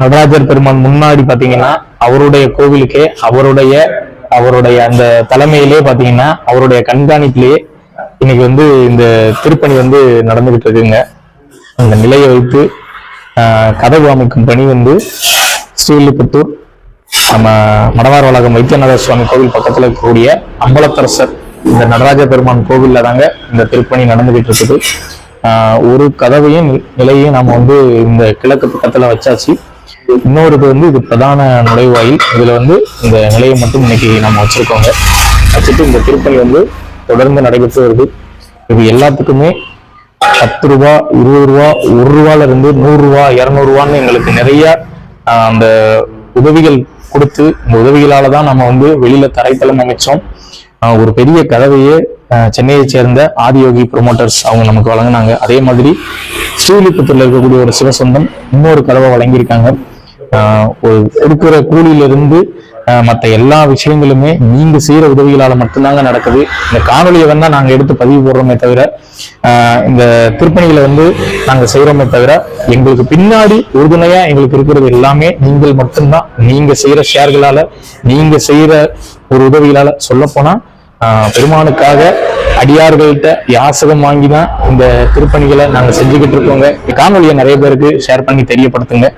நடராஜர் பெருமான் முன்னாடி பாத்தீங்கன்னா அவருடைய கோவிலுக்கே அவருடைய அவருடைய அந்த தலைமையிலே பாத்தீங்கன்னா அவருடைய கண்காணிப்பிலேயே இன்னைக்கு வந்து இந்த திருப்பணி வந்து நடந்துகிட்டு இருக்குங்க அந்த நிலையை வைத்து கதவு அமைக்கும் பணி வந்து ஸ்ரீவில்லிபுத்தூர் நம்ம மடவார் வளாகம் வைத்தியநாத சுவாமி கோவில் பக்கத்துல இருக்கக்கூடிய அம்பலத்தரசர் இந்த நடராஜ பெருமான் கோவில்ல தாங்க இந்த திருப்பணி நடந்துகிட்டு இருக்குது ஒரு கதவையும் நிலையும் நிலையையும் நம்ம வந்து இந்த கிழக்கு பக்கத்துல வச்சாச்சு. இன்னொரு இது வந்து இது பிரதான நுழைவாயில். இதுல வந்து இந்த நிலையை மட்டும் இன்னைக்கு நம்ம வச்சிருக்கோங்க. வச்சுட்டு இந்த திருப்பணி வந்து தொடர்ந்து நடைபெற்று வருது. இது எல்லாத்துக்குமே பத்து ரூபா இருபது ரூபா ஒரு ரூபால இருந்து நூறு ரூபா இரநூறுவான்னு எங்களுக்கு நிறைய அந்த உதவிகள் கொடுத்து இந்த உதவிகளால தான் நம்ம வந்து வெளியில தரைத்தளம் அமைச்சோம். ஒரு பெரிய கதவையே சென்னையை சேர்ந்த ஆதியோகி ப்ரொமோட்டர்ஸ் அவங்க நமக்கு வழங்கினாங்க. அதே மாதிரி ஸ்ரீவில்லிபுத்தூர்ல இருக்கக்கூடிய ஒரு சிவசொந்தம் இன்னொரு கதவை வழங்கியிருக்காங்க. கொடுக்குற கூலியிலிருந்து மற்ற எல்லா விஷயங்களுமே நீங்க செய்யற உதவிகளால மட்டும்தாங்க நடக்குது. இந்த காணொலியை வேணா நாங்க எடுத்து பதிவு போடுறோமே தவிர ஆஹ், இந்த திருப்பணிகளை வந்து நாங்க செய்யறோமே தவிர எங்களுக்கு பின்னாடி உறுதுணையா எங்களுக்கு இருக்கிறது எல்லாமே நீங்கள் மட்டும்தான். நீங்க செய்யற ஷேர்களால நீங்க செய்யற ஒரு உதவிகளால சொல்ல போனா பெருமானுக்காக அடியார்கள்ட்ட யாசகம் வாங்கி தான் இந்த திருப்பணிகளை நாங்க செஞ்சுக்கிட்டு இருக்கோங்க. இந்த காணொலியை நிறைய பேருக்கு ஷேர் பண்ணி தெரியப்படுத்துங்க.